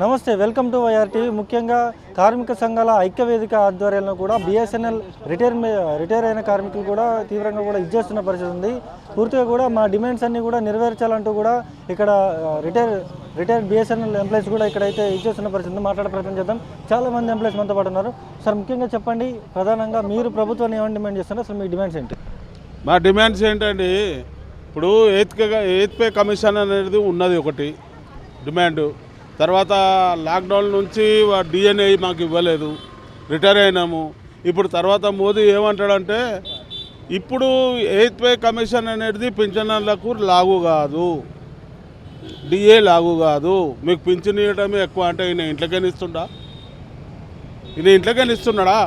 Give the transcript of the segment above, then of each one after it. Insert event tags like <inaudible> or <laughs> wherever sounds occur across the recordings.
నమస్తే welcome to YRTV ముఖ్యంగా కార్మిక సంఘాల ఐక్య వేదిక ఆధ్వర్యంలో కూడా బిఎస్ఎన్ఎల్ రిటైర్ రిటైర్ అయిన కార్మికులు కూడా తీవ్రంగా కూడా ఇచ్చేస్తున్న పరిస్థితి ఉంది. పూర్తిగా కూడా మా డిమాండ్స్ అన్నీ కూడా నెరవేర్చాలంటూ కూడా ఇక్కడ రిటైర్ రిటైర్ బిఎస్ఎన్ఎల్ ఎంప్లాయీస్ కూడా ఇక్కడైతే ఇచ్చేస్తున్న పరిస్థితి ఉంది. మాట్లాడే ప్రయత్నం చేద్దాం. చాలా మంది ఎంప్లాయీస్ మనతో పాటు ఉన్నారు. సార్ ముఖ్యంగా చెప్పండి ప్రధానంగా మీరు ప్రభుత్వాన్ని ఏమని డిమాండ్ చేస్తున్నారు? అసలు మీ డిమాండ్స్ ఏంటి? మా డిమాండ్స్ ఏంటండి ఇప్పుడు ఎయిత్ ఎయిత్ పే కమిషన్ అనేది ఉన్నది ఒకటి డిమాండ్. తర్వాత లాక్డౌన్ నుంచి డిఎన్ఏ మాకు ఇవ్వలేదు. రిటైర్ అయినాము. ఇప్పుడు తర్వాత మోదీ ఏమంటాడంటే ఇప్పుడు ఎయిత్ పే కమిషన్ అనేది పింఛనర్లకు లాగు కాదు. డిఏ లాగు కాదు. మీకు పింఛన్ ఇవ్వడమే ఎక్కువ. అంటే ఈయన ఇంట్లోకైనా ఇస్తుండా ఈయన ఇంట్లోకైనా ఇస్తున్నాడా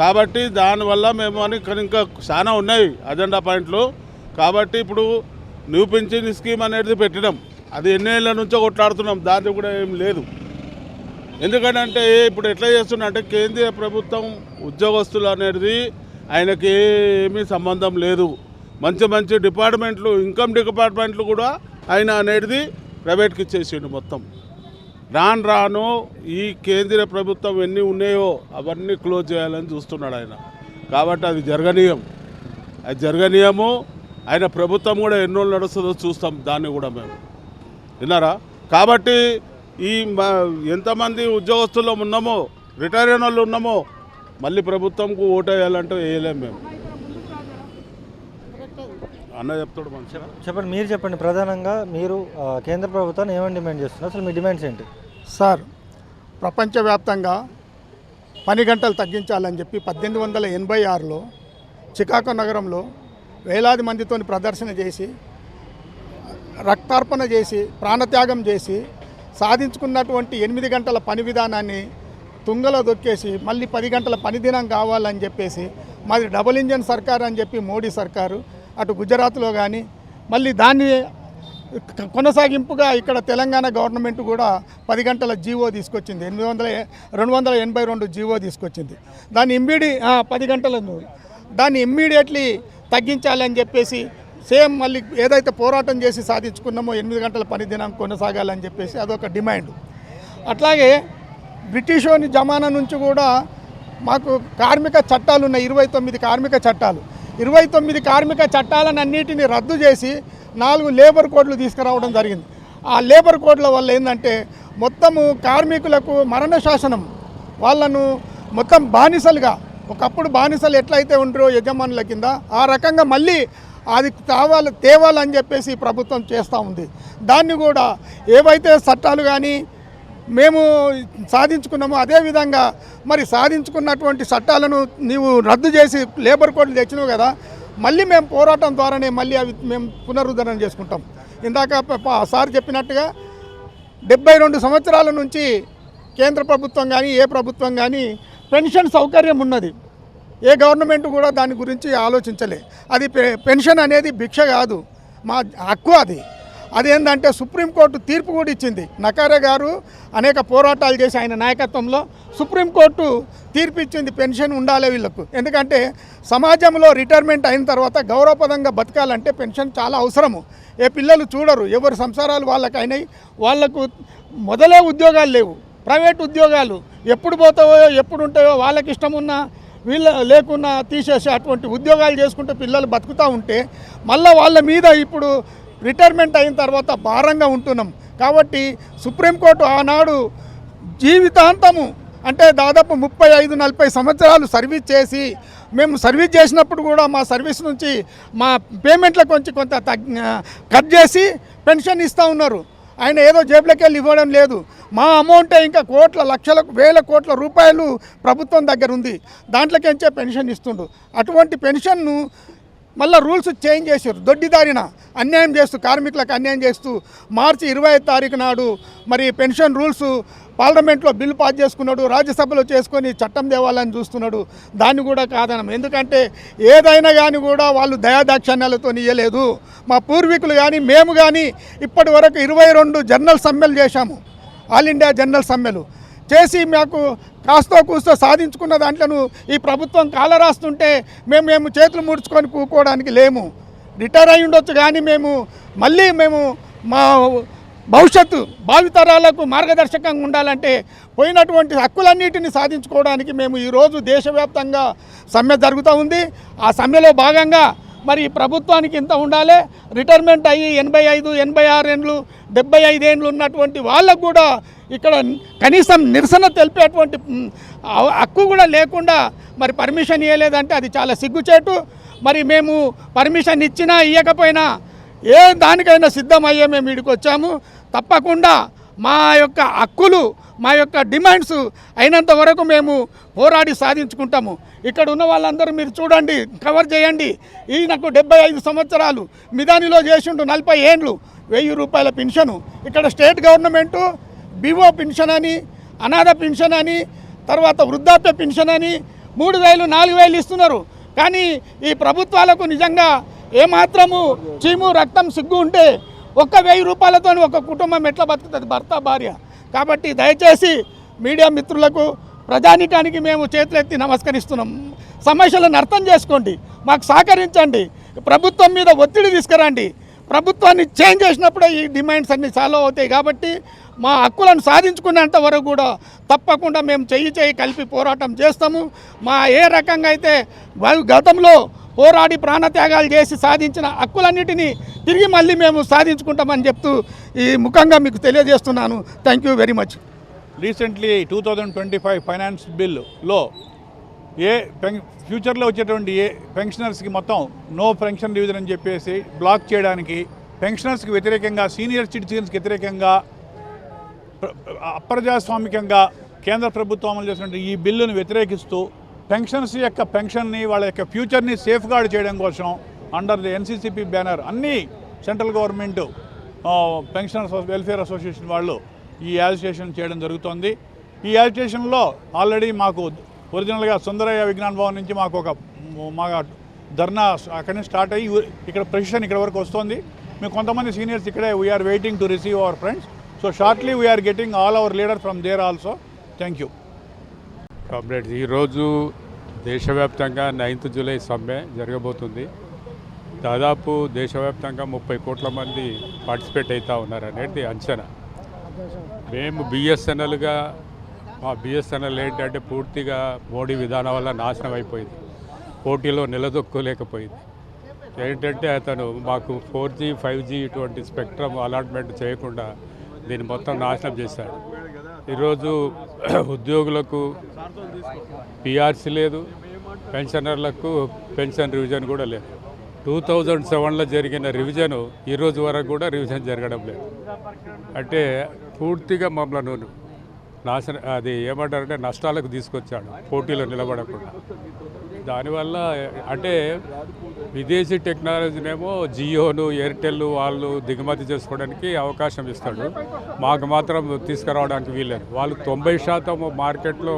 కాబట్టి దానివల్ల మేము అని ఇంకా చాలా ఉన్నాయి అజెండా పాయింట్లు. కాబట్టి ఇప్పుడు న్యూ పింఛన్ స్కీమ్ అనేది పెట్టినాం. అది ఎన్నేళ్ళ నుంచో కొట్లాడుతున్నాం దాంట్లో కూడా ఏం లేదు. ఎందుకంటే ఇప్పుడు ఎట్లా చేస్తున్నా అంటే కేంద్రీయ ప్రభుత్వం ఉద్యోగస్తులు అనేది ఆయనకి ఏమీ సంబంధం లేదు. మంచి మంచి డిపార్ట్మెంట్లు ఇన్కమ్ డిపార్ట్మెంట్లు కూడా ఆయన అనేది ప్రైవేట్కి ఇచ్చేసిండు మొత్తం. రాను రాను ఈ కేంద్ర ప్రభుత్వం ఎన్ని ఉన్నాయో అవన్నీ క్లోజ్ చేయాలని చూస్తున్నాడు ఆయన. కాబట్టి అది జరగనీయం. అది జరగనీయము. ఆయన ప్రభుత్వం కూడా ఎన్నో నడుస్తుందో చూస్తాం దాన్ని కూడా మేము. విన్నారా? కాబట్టి ఈ ఎంతమంది ఉద్యోగస్తుల్లో ఉన్నామో రిటైర్ అయిన వాళ్ళు ఉన్నామో మళ్ళీ ప్రభుత్వంకు ఓటు వేయాలంటే వేయలేము మేము. అన్న చెప్తాడు మంచిగా. చెప్పండి మీరు చెప్పండి. ప్రధానంగా మీరు కేంద్ర ప్రభుత్వాన్ని ఏమని డిమాండ్ చేస్తున్నారు? అసలు మీ డిమాండ్స్ ఏంటి? సార్ ప్రపంచవ్యాప్తంగా పని గంటలు తగ్గించాలని చెప్పి పద్దెనిమిది వందల ఎనభై ఆరులో చికాగో నగరంలో వేలాది మందితో ప్రదర్శన చేసి రక్తార్పణ చేసి ప్రాణత్యాగం చేసి సాధించుకున్నటువంటి ఎనిమిది గంటల పని విధానాన్ని తుంగలో దొక్కేసి మళ్ళీ పది గంటల పని దినం కావాలని చెప్పేసి మాది డబుల్ ఇంజన్ సర్కార్ అని చెప్పి మోడీ సర్కారు అటు గుజరాత్లో కానీ మళ్ళీ దాన్ని కొనసాగింపుగా ఇక్కడ తెలంగాణ గవర్నమెంట్ కూడా పది గంటల జీవో తీసుకొచ్చింది. ఎనిమిది వందల రెండు వందల ఎనభై రెండు జీవో తీసుకొచ్చింది. దాన్ని ఇమ్మీడి పది గంటలను దాన్ని ఇమ్మీడియట్లీ తగ్గించాలని చెప్పేసి సేమ్ మళ్ళీ ఏదైతే పోరాటం చేసి సాధించుకున్నామో ఎనిమిది గంటల పని దినం కొనసాగాలని చెప్పేసి అదొక డిమాండ్. అట్లాగే బ్రిటిషోని జమానా నుంచి కూడా మాకు కార్మిక చట్టాలు ఉన్నాయి ఇరవై తొమ్మిది కార్మిక చట్టాలు. ఇరవై తొమ్మిది కార్మిక చట్టాలను అన్నిటిని రద్దు చేసి నాలుగు లేబర్ కోడ్లు తీసుకురావడం జరిగింది. ఆ లేబర్ కోడ్ల వల్ల ఏంటంటే మొత్తము కార్మికులకు మరణ శాసనం వాళ్ళను మొత్తం బానిసలుగా ఒకప్పుడు బానిసలు ఎట్లయితే ఉంటారో యజమానుల కింద ఆ రకంగా మళ్ళీ అది తావాలి తేవాలని చెప్పేసి ప్రభుత్వం చేస్తూ ఉంది. దాన్ని కూడా ఏవైతే చట్టాలు కానీ మేము సాధించుకున్నాము అదేవిధంగా మరి సాధించుకున్నటువంటి చట్టాలను నీవు రద్దు చేసి లేబర్ కోడ్లు తెచ్చినావు కదా మళ్ళీ మేము పోరాటం ద్వారానే మళ్ళీ అవి మేము పునరుద్ధరణ చేసుకుంటాం. ఇందాక సార్ చెప్పినట్టుగా డెబ్బై రెండు సంవత్సరాల నుంచి కేంద్ర ప్రభుత్వం కానీ ఏ ప్రభుత్వం కానీ పెన్షన్ సౌకర్యం ఉన్నది. ఏ గవర్నమెంట్ కూడా దాని గురించి ఆలోచించలే. అది పెన్షన్ అనేది భిక్ష కాదు. మా హక్కు అది. అదేంటంటే సుప్రీంకోర్టు తీర్పు కూడా ఇచ్చింది. నకారే గారు అనేక పోరాటాలు చేసి ఆయన నాయకత్వంలో సుప్రీంకోర్టు తీర్పు ఇచ్చింది పెన్షన్ ఉండాలి వీళ్ళకు. ఎందుకంటే సమాజంలో రిటైర్మెంట్ అయిన తర్వాత గౌరవపదంగా బతకాలంటే పెన్షన్ చాలా అవసరము. ఏ పిల్లలు చూడరు ఎవరి సంసారాలు వాళ్ళకి అయినాయి వాళ్ళకు మొదలే ఉద్యోగాలు లేవు. ప్రైవేట్ ఉద్యోగాలు ఎప్పుడు పోతావో ఎప్పుడు ఉంటాయో వాళ్ళకి ఇష్టం ఉన్నా వీళ్ళ లేకున్నా తీసేసి అటువంటి ఉద్యోగాలు చేసుకుంటూ పిల్లలు బతుకుతూ ఉంటే మళ్ళీ వాళ్ళ మీద ఇప్పుడు రిటైర్మెంట్ అయిన తర్వాత భారంగా ఉంటున్నాం. కాబట్టి సుప్రీంకోర్టు ఆనాడు జీవితాంతము అంటే దాదాపు ముప్పై ఐదు నలభై సంవత్సరాలు సర్వీస్ చేసి మేము సర్వీస్ చేసినప్పుడు కూడా మా సర్వీస్ నుంచి మా పేమెంట్ల కొంచెం కొంత తగ్ కట్ చేసి పెన్షన్ ఇస్తూ ఉన్నారు. ఆయన ఏదో జేబులకి వెళ్ళి ఇవ్వడం లేదు. మా అమౌంటే ఇంకా కోట్ల లక్షల వేల కోట్ల రూపాయలు ప్రభుత్వం దగ్గర ఉంది దాంట్లోకి పెన్షన్ ఇస్తుండు? అటువంటి పెన్షన్ను మళ్ళీ రూల్స్ చేంజ్ చేశారు. దొడ్డిదారిన అన్యాయం చేస్తూ కార్మికులకు అన్యాయం చేస్తూ మార్చి ఇరవై ఐదు తారీఖు నాడు మరి పెన్షన్ రూల్స్ పార్లమెంట్లో బిల్లు పాస్ చేసుకున్నాడు రాజ్యసభలో చేసుకొని చట్టం తేవాలని చూస్తున్నాడు. దాన్ని కూడా కాదనం. ఎందుకంటే ఏదైనా కానీ కూడా వాళ్ళు దయాదాక్షణ్యాలతో ఇయ్యలేదు. మా పూర్వీకులు కానీ మేము కానీ ఇప్పటి వరకు ఇరవై రెండు జర్నల్ సమ్మెలు చేశాము. All India journal సమ్మెలు. చేసి మాకు కాస్తో కూస్తో సాధించుకున్న దాంట్లోను ఈ ప్రభుత్వం కాల రాస్తుంటే మేము మేము చేతులు ముడుచుకొని కూకోవడానికి లేము. రిటైర్ అయి ఉండొచ్చు కానీ మేము మళ్ళీ మేము మా భవిష్యత్తు భావితరాలకు మార్గదర్శకంగా ఉండాలంటే పోయినటువంటి హక్కులన్నిటిని సాధించుకోవడానికి మేము ఈరోజు దేశవ్యాప్తంగా సమ్మె జరుగుతూ ఉంది. ఆ సమ్మెలో భాగంగా మరి ప్రభుత్వానికి ఇంత ఉండాలి? రిటైర్మెంట్ అయ్యి ఎనభై ఐదు ఎనభై ఆరు ఏండ్లు డెబ్బై ఐదు ఏండ్లు ఉన్నటువంటి వాళ్ళకు కూడా ఇక్కడ కనీసం నిరసన తెలిపేటువంటి హక్కు కూడా లేకుండా మరి పర్మిషన్ ఇవ్వలేదంటే అది చాలా సిగ్గుచేటు. మరి మేము పర్మిషన్ ఇచ్చినా ఇవ్వకపోయినా ఏ దానికైనా సిద్ధమయ్యే మేము ఇక్కడికి వచ్చాము. తప్పకుండా మా యొక్క హక్కులు మా యొక్క డిమాండ్స్ అయినంత వరకు మేము పోరాడి సాధించుకుంటాము. ఇక్కడ ఉన్న వాళ్ళందరూ మీరు చూడండి కవర్ చేయండి. ఈయనకు డెబ్బై ఐదు సంవత్సరాలు. మిదానిలో చేసిండు నలభై ఏండ్లు వెయ్యి రూపాయల పెన్షను ఇక్కడ స్టేట్ గవర్నమెంటు బివో పెన్షన్ అని అనాథ పెన్షన్ అని తర్వాత వృద్ధాప్య పెన్షన్ అని మూడు వేలు నాలుగు వేలు ఇస్తున్నారు. కానీ ఈ ప్రభుత్వాలకు నిజంగా ఏమాత్రము చీము రక్తం సిగ్గు ఉంటే ఒక్క వెయ్యి రూపాయలతో ఒక కుటుంబం ఎట్లా బతుకుతుంది? భర్త భార్య. కాబట్టి దయచేసి మీడియా మిత్రులకు ప్రజానీటానికి మేము చేతులెత్తి నమస్కరిస్తున్నాం. సమస్యలను అర్థం చేసుకోండి. మాకు సహకరించండి. ప్రభుత్వం మీద ఒత్తిడి తీసుకురండి. ప్రభుత్వాన్ని చేంజ్ చేసినప్పుడే ఈ డిమాండ్స్ అన్ని సాల్వ్ అవుతాయి కాబట్టి మా హక్కులను సాధించుకునేంత వరకు కూడా తప్పకుండా మేము చెయ్యి చేయి కలిపి పోరాటం చేస్తాము. మా ఏ రకంగా అయితే గతంలో పోరాడి ప్రాణత్యాగాలు చేసి సాధించిన హక్కులన్నిటినీ తిరిగి మళ్ళీ మేము సాధించుకుంటామని చెప్తూ ఈ ముఖంగా మీకు తెలియజేస్తున్నాను. Thank you very much. Recently two thousand twenty five finance బిల్లులో ఏ పెన్ ఫ్యూచర్లో వచ్చేటువంటి ఏ పెన్షనర్స్కి మొత్తం నో పెన్షన్ రివిజన్ అని చెప్పేసి బ్లాక్ చేయడానికి పెన్షనర్స్కి వ్యతిరేకంగా సీనియర్ సిటిజన్స్కి వ్యతిరేకంగా అప్రజాస్వామికంగా కేంద్ర ప్రభుత్వం అమలు చేసినటువంటి ఈ బిల్లును వ్యతిరేకిస్తూ పెన్షన్స్ యొక్క పెన్షన్ని వాళ్ళ యొక్క ఫ్యూచర్ని సేఫ్ గార్డ్ చేయడం కోసం అండర్ ది ఎన్సీసీపీ బ్యానర్ అన్ని central government pensioners welfare association వాళ్ళు ఈ యాజిటేషన్ చేయడం జరుగుతోంది. ఈ యాజిటేషన్లో ఆల్రెడీ మాకు ఒరిజినల్గా సుందరయ్య విజ్ఞాన్ భవన్ నుంచి మాకు ఒక మా ధర్నా అక్కడి నుంచి స్టార్ట్ అయ్యి ఇక్కడ ప్రెసిషన్ ఇక్కడ వరకు వస్తుంది. మేము కొంతమంది సీనియర్స్ ఇక్కడే we are waiting to receive our friends so shortly we are getting all our leader from there also thank you comrades ఈరోజు దేశవ్యాప్తంగా నైన్త్ జూలై సమ్మె జరగబోతుంది. దాదాపు దేశవ్యాప్తంగా ముప్పై కోట్ల మంది పార్టిసిపేట్ అవుతూ ఉన్నారు అనేది అంచనా. మేము బిఎస్ఎన్ఎల్గా మా బిఎస్ఎన్ఎల్ ఏంటంటే పూర్తిగా మోడీ విధానం వల్ల నాశనం అయిపోయింది. పోటీలో నిలదొక్కలేకపోయింది. ఏంటంటే అతను మాకు ఫోర్ జీ ఫైవ్ జీ ఇటువంటి స్పెక్ట్రమ్ అలాట్మెంట్ చేయకుండా దీన్ని మొత్తం నాశనం చేశాడు. ఈరోజు ఉద్యోగులకు పిఆర్సీ లేదు పెన్షనర్లకు పెన్షన్ రివిజన్ కూడా లేదు. టూ థౌజండ్ సెవెన్లో జరిగిన రివిజన్ ఈరోజు వరకు కూడా రివిజన్ జరగడం లేదు. అంటే పూర్తిగా మమ్మల్ని నాశన అది ఏమంటారంటే నష్టాలకు తీసుకొచ్చాడు పోటీలో నిలబడకుండా. దానివల్ల అంటే విదేశీ టెక్నాలజీనేమో జియోను ఎయిర్టెల్ వాళ్ళు దిగుమతి చేసుకోవడానికి అవకాశం ఇస్తాడు. మాకు మాత్రం తీసుకురావడానికి వీలేదు వాళ్ళు తొంభై శాతం మార్కెట్లో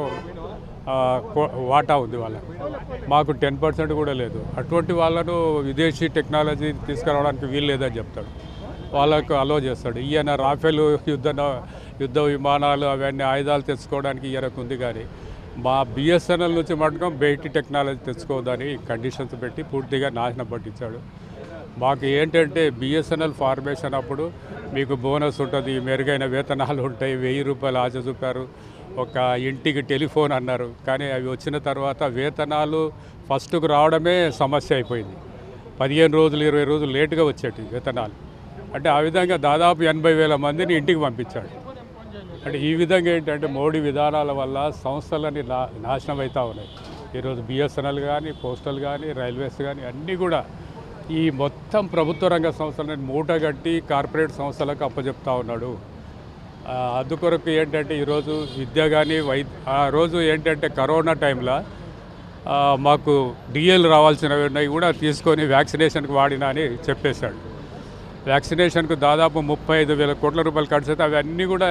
వాటా ఉంది వాళ్ళకి మాకు టెన్ పర్సెంట్ కూడా లేదు. అటువంటి వాళ్ళను విదేశీ టెక్నాలజీ తీసుకురావడానికి వీలు లేదని చెప్తాడు. వాళ్ళకు అలో చేస్తాడు. ఈయన రాఫెల్ యుద్ధ యుద్ధ విమానాలు అవన్నీ ఆయుధాలు తెచ్చుకోవడానికి ఈయనకు ఉంది కానీ మా బిఎస్ఎన్ఎల్ నుంచి మటుకం బయటి టెక్నాలజీ తెచ్చుకోవద్దని కండిషన్స్ పెట్టి పూర్తిగా నాశనం పట్టించాడు. మాకు ఏంటంటే బిఎస్ఎన్ఎల్ ఫార్మేషన్ అప్పుడు మీకు బోనస్ ఉంటుంది మెరుగైన వేతనాలు ఉంటాయి వెయ్యి రూపాయలు ఆశ చూపారు. ఒక ఇంటికి టెలిఫోన్ అన్నారు. కానీ అవి వచ్చిన తర్వాత వేతనాలు ఫస్ట్కు రావడమే సమస్య అయిపోయింది. పదిహేను రోజులు ఇరవై రోజులు లేటుగా వచ్చేటి వేతనాలు. అంటే ఆ విధంగా దాదాపు ఎనభై వేల మందిని ఇంటికి పంపించాడు. అంటే ఈ విధంగా ఏంటంటే మోడీ విధానాల వల్ల సంస్థలన్నీ నా నాశనం అవుతూ ఉన్నాయి. ఈరోజు బిఎస్ఎన్ఎల్ కానీ పోస్టల్ కానీ రైల్వేస్ కానీ అన్నీ కూడా ఈ మొత్తం ప్రభుత్వ రంగ సంస్థలను మూటగట్టి కార్పొరేట్ సంస్థలకు అప్పచెప్తా ఉన్నాడు. అందుకొరకు ఏంటంటే ఈరోజు విద్య కానీ వై ఆ రోజు ఏంటంటే కరోనా టైంలో మాకు డిఎల్ రావాల్సినవి ఉన్నాయి కూడా తీసుకొని వ్యాక్సినేషన్కి వాడినా అని చెప్పేశాడు. వ్యాక్సినేషన్కు దాదాపు ముప్పై ఐదు వేల కోట్ల రూపాయలు ఖర్చు అయితే అవన్నీ కూడా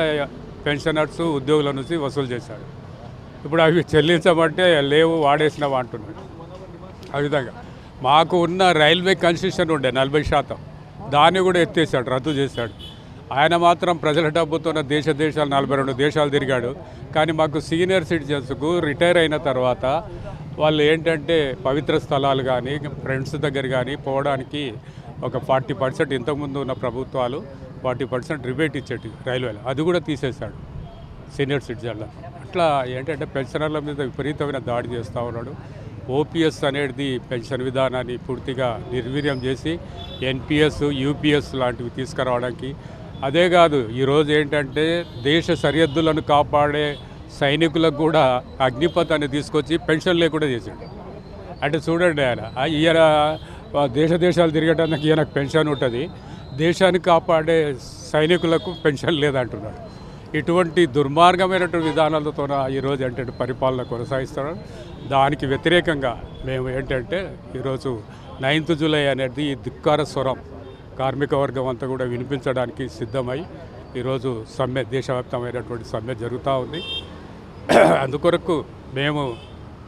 పెన్షనర్స్ ఉద్యోగుల నుంచి వసూలు చేశాడు. ఇప్పుడు అవి చెల్లించమంటే లేవు వాడేసినావు అంటున్నాడు. ఆ విధంగా మాకు ఉన్న రైల్వే కన్సెషన్ ఉండే నలభై శాతం దాన్ని కూడా ఎత్తేసాడు రద్దు చేశాడు. ఆయన మాత్రం ప్రజల డబ్బుతో దేశ దేశాలు నలభై రెండు దేశాలు తిరిగాడు. కానీ మాకు సీనియర్ సిటిజన్స్కు రిటైర్ అయిన తర్వాత వాళ్ళు ఏంటంటే పవిత్ర స్థలాలు కానీ ఫ్రెండ్స్ దగ్గర కానీ పోవడానికి ఒక ఫార్టీ పర్సెంట్ ఇంతకుముందు ఉన్న ప్రభుత్వాలు ఫార్టీ పర్సెంట్ రిబేట్ ఇచ్చేటి రైల్వేలు. అది కూడా తీసేశాడు సీనియర్ సిటిజన్ల. అట్లా ఏంటంటే పెన్షనర్ల మీద విపరీతమైన దాడి చేస్తూ ఉన్నాడు. ఓపీఎస్ అనేది పెన్షన్ విధానాన్ని పూర్తిగా నిర్వీర్యం చేసి ఎన్పిఎస్ యూపీఎస్ లాంటివి తీసుకురావడానికి అదే కాదు ఈరోజు ఏంటంటే దేశ సరిహద్దులను కాపాడే సైనికులకు కూడా అగ్నిపథ్ అని తీసుకొచ్చి పెన్షన్ లేకుండా చేశాడు అంటే చూడండి ఆయన ఈయన దేశ దేశాలు తిరిగేటానికి ఈయనకు పెన్షన్ ఉంటుంది దేశాన్ని కాపాడే సైనికులకు పెన్షన్ లేదంటున్నాడు. ఇటువంటి దుర్మార్గమైనటువంటి విధానాలతో ఈరోజు ఏంటంటే పరిపాలన కొనసాగిస్తున్నాడు. దానికి వ్యతిరేకంగా మేము ఏంటంటే ఈరోజు నైన్త్ జూలై అనేది ఈ ధిక్కార స్వరం. కార్మిక వర్గం అంతా కూడా వినిపించడానికి సిద్ధమై ఈరోజు సమ్మె దేశవ్యాప్తమైనటువంటి సమ్మె జరుగుతూ ఉంది. <clears throat> అందుకొరకు మేము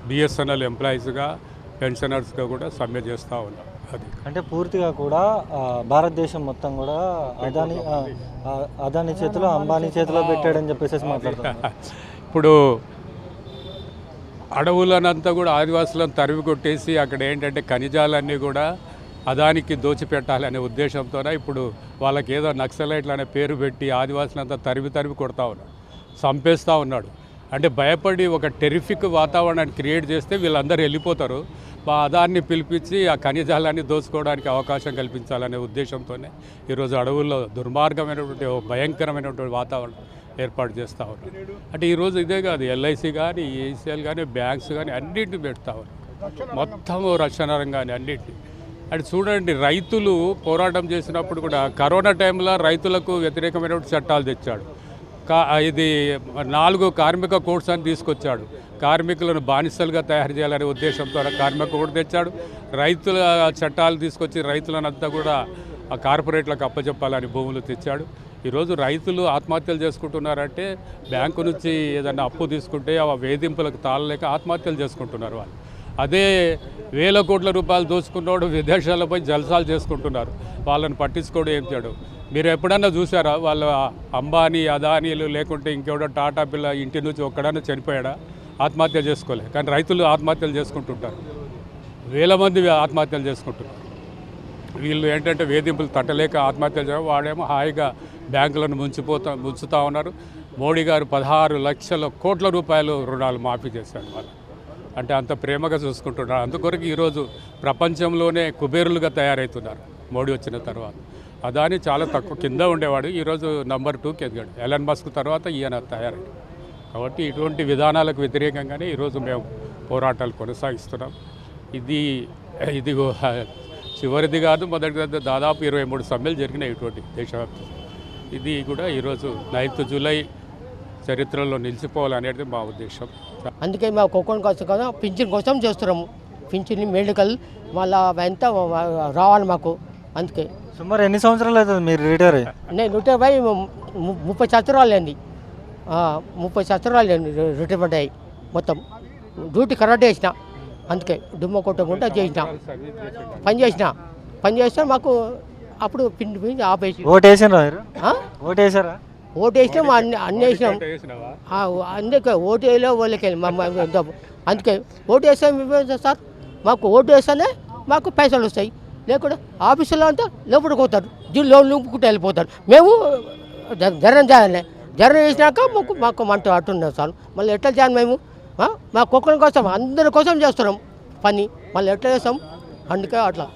బిఎస్ఎన్ఎల్ ఎంప్లాయీస్గా పెన్షనర్స్గా కూడా సమ్మె చేస్తూ ఉన్నాం. అది. అంటే పూర్తిగా కూడా భారతదేశం మొత్తం కూడా అదాని అదాని చేతిలో అంబానీ చేతిలో పెట్టాడని చెప్పేసి మాట్లాడుతున్నారు. <laughs> ఇప్పుడు అడవులనంతా కూడా ఆదివాసులను తరిమి కొట్టేసి అక్కడ ఏంటంటే ఖనిజాలన్నీ కూడా అదానికి దోచిపెట్టాలనే ఉద్దేశంతోనే ఇప్పుడు వాళ్ళకి ఏదో నక్సలైట్లు అనే పేరు పెట్టి ఆదివాసులంతా తరివి తరివి కొడతా ఉన్నాడు చంపేస్తూ ఉన్నాడు. అంటే భయపడి ఒక టెరిఫిక్ వాతావరణాన్ని క్రియేట్ చేస్తే వీళ్ళందరూ వెళ్ళిపోతారు. మా అదాన్ని పిలిపించి ఆ ఖనిజాలాన్ని దోచుకోవడానికి అవకాశం కల్పించాలనే ఉద్దేశంతోనే ఈరోజు అడవుల్లో దుర్మార్గమైనటువంటి భయంకరమైనటువంటి వాతావరణం ఏర్పాటు చేస్తూ ఉన్నారు. అంటే ఈరోజు ఇదే కాదు ఎల్ఐసి కానీ ఏసీఎల్ కానీ బ్యాంక్స్ కానీ అన్నింటిని పెడతా ఉన్నారు. మొత్తం రక్షణ రంగాన్ని అన్నింటినీ. అండ్ చూడండి రైతులు పోరాటం చేసినప్పుడు కూడా కరోనా టైంలో రైతులకు వ్యతిరేకమైనటువంటి చట్టాలు తెచ్చాడు. కా ఇది నాలుగు కార్మిక కోడ్స్ అని తీసుకొచ్చాడు. కార్మికులను బానిసలుగా తయారు చేయాలనే ఉద్దేశంతో కార్మిక కోడ్ తెచ్చాడు. రైతుల చట్టాలు తీసుకొచ్చి రైతులనంతా కూడా ఆ కార్పొరేట్లకు అప్పచెప్పాలని భూములు తెచ్చాడు. ఈరోజు రైతులు ఆత్మహత్యలు చేసుకుంటున్నారంటే బ్యాంకు నుంచి ఏదైనా అప్పు తీసుకుంటే ఆ వేధింపులకు తాళలేక ఆత్మహత్యలు చేసుకుంటున్నారు వాళ్ళు. అదే వేల కోట్ల రూపాయలు దోచుకున్నోడు విదేశాలపై జల్సాలు చేసుకుంటున్నారు. వాళ్ళని పట్టించుకోవడం ఏం చేయడం. మీరు ఎప్పుడన్నా చూసారా వాళ్ళు అంబానీ అదానీలు లేకుంటే ఇంకెవడో టాటా పిల్ల ఇంటి నుంచి ఒక్కడన్నా చనిపోయాడా? ఆత్మహత్య చేసుకోలే. కానీ రైతులు ఆత్మహత్యలు చేసుకుంటుంటారు. వేల మంది ఆత్మహత్యలు చేసుకుంటున్నారు. వీళ్ళు ఏంటంటే వేధింపులు తట్టలేక ఆత్మహత్యలు చేయడం వాడేమో హాయిగా బ్యాంకులను ముంచిపోతా ముంచుతూ ఉన్నారు. మోడీ గారు పదహారు లక్షల కోట్ల రూపాయలు రుణాలు మాఫీ చేశాడు వాళ్ళు అంటే అంత ప్రేమగా చూసుకుంటున్నారు. అందుకొరకు ఈరోజు ప్రపంచంలోనే కుబేరులుగా తయారవుతున్నారు మోడీ వచ్చిన తర్వాత. అదాని చాలా తక్కువ కింద ఉండేవాడు. ఈరోజు నంబర్ టూకి ఎదిగాడు. ఎలన్ మస్క్ తర్వాత ఈయన తయారయ్యాడు కాబట్టి ఇటువంటి విధానాలకు వ్యతిరేకంగానే ఈరోజు మేము పోరాటాలు కొనసాగిస్తున్నాం. ఇది ఇది చివరిది కాదు మొదటి దాదాపు ఇరవై మూడు సమ్మెలు జరిగినాయి ఇటువంటి దేశవ్యాప్తంగా. ఇది కూడా ఈరోజు నైన్త్ జూలై చరిత్రలో నిలిచిపోవాలనేది మా ఉద్దేశం. అందుకే మేము కోకోన్ కోసం కదా పింఛన్ కోసం చేస్తున్నాము. పింఛన్ మెడికల్ మళ్ళా ఎంత రావాలి మాకు అందుకే. సుమారు ఎన్ని సంవత్సరాలు అవుతుంది మీరు రిటైర్ నేను రిటైర్ అయ్యి ము- ము- ముప్పై సంవత్సరాలు అండి ముప్పై సంవత్సరాలు అండి రిటైర్మెంట్ అయ్యి మొత్తం. డ్యూటీ కరెక్ట్ చేసిన అందుకే దుమ్మ కొట్టకుండా చేసిన. పని చేసిన పని చేస్తే మాకు అప్పుడు పిండి పిండి ఆపేసి ఓటు వేసినరా మీరు? ఆ? ఓటు వేసినాం అన్ని అన్ని వేసినాం అందుకే ఓటు వేయలే వాళ్ళకి అందుకే ఓటు వేస్తే సార్. మాకు ఓటు వేస్తేనే మాకు పైసలు వస్తాయి. లేకుండా ఆఫీసులో అంతా లోపలికి పోతారు. లోన్ నింపుకుంటూ వెళ్ళిపోతారు. మేము జ- జరం చేయాలి జరం చేసినాక మాకు మాకు మంట అట్టున్నాం సార్. మళ్ళీ ఎట్లా చేయాలి మేము? మా కుక్కల కోసం అందరి కోసం చేస్తున్నాం పని. మళ్ళీ ఎట్లా చేస్తాం? అందుకే అట్లా.